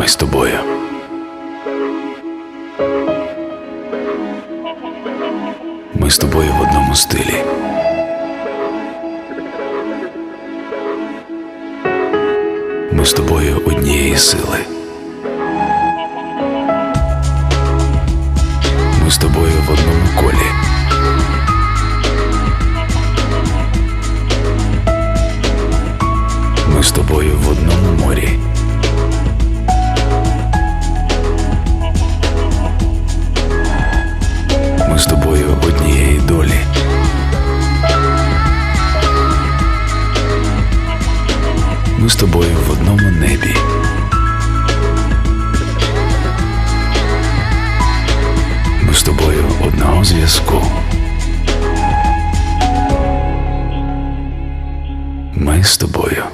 Ми з тобою. Ми з тобою в одному стилі. Ми з тобою однієї сили. Ми з тобою в одному колі. Ми з тобою в одному морі. З тобою однієї долі. Ми з тобою в одному небі. Ми з тобою одного зв'язку. Ми з тобою